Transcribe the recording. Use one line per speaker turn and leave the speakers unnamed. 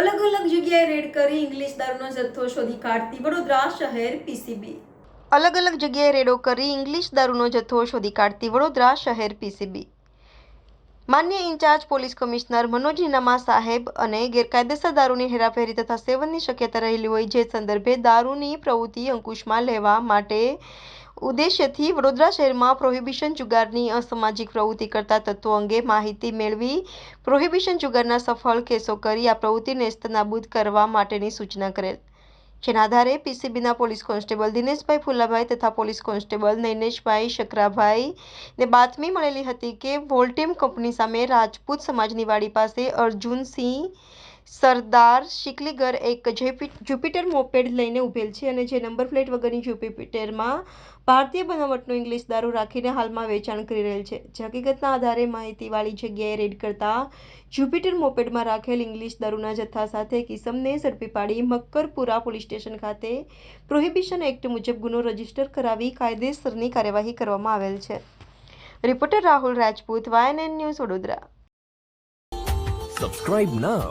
અલગ અલગ જગ્યાએ રેડ કરી ઇંગ્લિશ દારૂનો જથ્થો શોધી કાઢતી વડોદરા શહેર પીસીબી અલગ અલગ જગ્યાએ રેડો કરી ઇંગ્લિશ દારૂનો જથ્થો શોધી કાઢતી વડોદરા શહેર પીસીબી માન્ય incharge police commissioner Manoj Ninama સાહેબ અને ગેરકાયદેસર દારૂની હેરાફેરી તથા સેવનની શક્યતા રહેલી હોય જે સંદર્ભે દારૂની પ્રવૃત્તિ અંકુશમાં લેવા માટે ઉદ્દેશ્યથી વડોદરા શહેરમાં પ્રોહિબિશન જુગારની અસામાજિક પ્રવૃત્તિ કરતા તત્વો અંગે માહિતી મેળવી પ્રોહિબિશન જુગારના સફળ કેસો કરી આ પ્રવૃત્તિ નેસ્તનાબૂદ કરવા માટેની સૂચના કરેલ. જેના આધારે પીસીબીના પોલીસ કોન્સ્ટેબલ દિનેશભાઈ ફુલાભાઈ તથા પોલીસ કોન્સ્ટેબલ નૈનેશભાઈ શકરાભાઈ ને બાતમી મળેલી હતી કે વોલ્ટેમ કંપની સામે રાજપૂત સમાજની વાડી પાસે અર્જુનસિંહ સરદાર શિકલીગર એક જ્યુપિટર મોપેડ લઈને ઉભેલ છે અને જે નંબર પ્લેટ વગરની જ્યુપિટરમાં ભારતીય બનાવટનો ઇંગ્લિશ દારૂ રાખીને હાલમાં વેચાણ કરી રહેલ છે. જે હકીકતના આધારે માહિતીવાળી જગ્યાએ રેડ કરતા જ્યુપિટર મોપેડમાં રાખેલ ઇંગ્લિશ દારૂના જથ્થા સાથે કિસમને ઝડપી પાડી મક્કરપુરા પોલીસ સ્ટેશન ખાતે પ્રોહિબિશન એક્ટ મુજબ ગુનો રજિસ્ટર કરાવી કાયદેસરની કાર્યવાહી કરવામાં આવેલ છે. Reporter Rahul Rajput, YNN news Vadodara.
Subscribe now